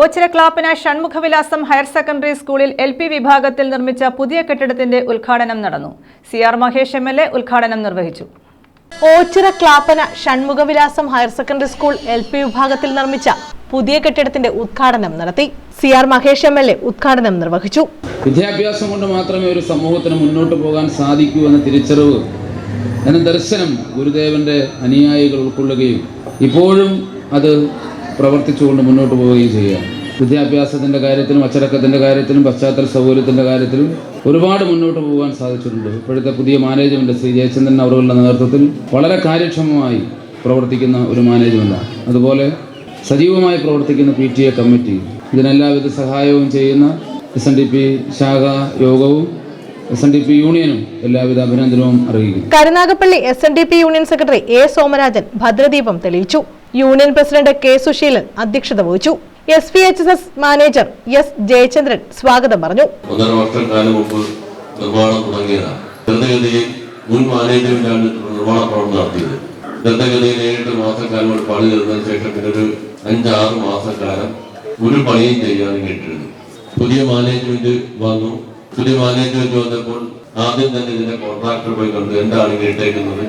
Ochira Clappana Shanmukhavilasam higher secondary സ്കൂളിൽ L P വിഭാഗത്തിൽ നിർമ്മിച്ച പുതിയ കെട്ടിടത്തിന്റെ ഉദ്ഘാടനം നടന്നു. C R Mahesh M L A ഉദ്ഘാടനം നിർവഹിച്ചു. Ochira Clappana Shanmukhavilasam higher secondary school L P വിഭാഗത്തിൽ നിർമ്മിച്ച പുതിയ കെട്ടിടത്തിന്റെ ഉദ്ഘാടനം നടത്തി C R Mahesh M L A ഉദ്ഘാടനം നിർവഹിച്ചു. വിദ്യാഭ്യാസം കൊണ്ട് മാത്രമേ ഒരു സമൂഹത്തിന് മുന്നോട്ട് പോകാൻ സാധിക്കൂ എന്ന തിരിച്ചറിവ് എന്ന ദർശനം ഗുരുദേവന്റെ അനുയായികൾ ഉൾക്കൊള്ളുകയും ഇപ്പോഴും അത് പ്രവർത്തിച്ചുകൊണ്ട് മുന്നോട്ട് പോവുകയും ചെയ്യുക. വിദ്യാഭ്യാസത്തിന്റെ കാര്യത്തിലും അച്ചടക്കത്തിന്റെ കാര്യത്തിലും പശ്ചാത്തല സൗകര്യത്തിന്റെ കാര്യത്തിലും ഒരുപാട് മുന്നോട്ട് പോകാൻ സാധിച്ചിട്ടുണ്ട്. ഇപ്പോഴത്തെ പുതിയ മാനേജ്മെന്റ് ശ്രീ ജയചന്ദ്രൻ അവരുടെ നേതൃത്വത്തിൽ വളരെ കാര്യക്ഷമമായി പ്രവർത്തിക്കുന്ന ഒരു മാനേജ്മെന്റാണ് അതുപോലെ സജീവമായി പ്രവർത്തിക്കുന്ന പി ടി എ കമ്മിറ്റി ഇതിനെല്ലാവിധ സഹായവും ചെയ്യുന്ന എസ് എൻ ഡി പി ശാഖ യോഗവും എസ് എൻ ഡി പി യൂണിയനും എല്ലാവിധ അഭിനന്ദനവും അറിയിക്കുന്നു Karunagappally S N D P union secretary A Somarajan ഭദ്രദീപം തെളിയിച്ചു. യൂണിയൻ പ്രസിഡന്റ് കെ സുശീലൻ അധ്യക്ഷത വഹിച്ചു. S P H S manager S Jayachandran സ്വാഗതം പറഞ്ഞു. ഒന്നര മുമ്പ് നിർമ്മാണം തുടങ്ങിയതാണ്. ദ്രുതഗതിയിൽ മുൻ മാനേജ്മെന്റാണ് നിർമ്മാണ പ്രവർത്തനം നടത്തിയത്. ദ്രുതഗതിയിൽ ഏഴെട്ട് മാസക്കാലം ഒരു പണി തീർന്നതിന് ശേഷം പിന്നെ ഒരു അഞ്ചാറ് മാസക്കാലം ഒരു പണിയും ചെയ്യാതെ കേട്ടിരുന്നു. പുതിയ മാനേജ്മെന്റ് വന്നു. പുതിയ മാനേജ്മെന്റ് വന്നപ്പോൾ ആദ്യം തന്നെ ഇതിന്റെ കോൺട്രാക്ടർ പോയി കണ്ടു. എന്താണ് കേട്ടേക്കുന്നത്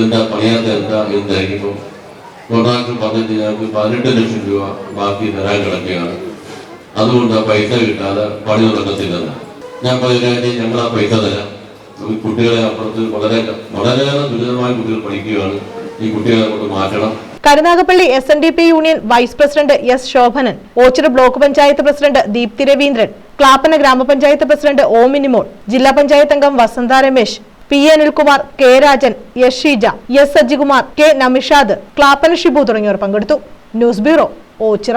എന്താ പണിയാത്ത എന്താ? എന്തായിരിക്കും? കോൺട്രാക്ടർ പറഞ്ഞിട്ട് ഞങ്ങൾക്ക് പതിനെട്ട് ലക്ഷം രൂപ ബാക്കി തരാൻ കിടക്കുകയാണ് അതുകൊണ്ട് ആ പൈസ കിട്ടാതെ പണി തുടങ്ങത്തില്ലെന്ന്. ഞാൻ പറയുകയാണെങ്കിൽ ഞങ്ങൾ ആ പൈസ തരാം. കുട്ടികളെ അപ്പുറത്ത് വളരെ വളരെയേറെ ദുരിതമായ കുട്ടികൾ പഠിക്കുകയാണ്. ഈ കുട്ടികളെ കൊണ്ട് മാറ്റണം. Karunagappally S N D P union vice president S Shobhanan Ochira block panchayat president Deepthi Raveendran Clappana ഗ്രാമപഞ്ചായത്ത് പ്രസിഡന്റ് ഓമിനിമോൾ മിനിമോൾ ജില്ലാ പഞ്ചായത്ത് അംഗം Vasantha Ramesh P A Anilkumar K Rajan S Sheeja S Sajikumar K Namishad Clappan Shibu തുടങ്ങിയവർ പങ്കെടുത്തു. News bureau Ochira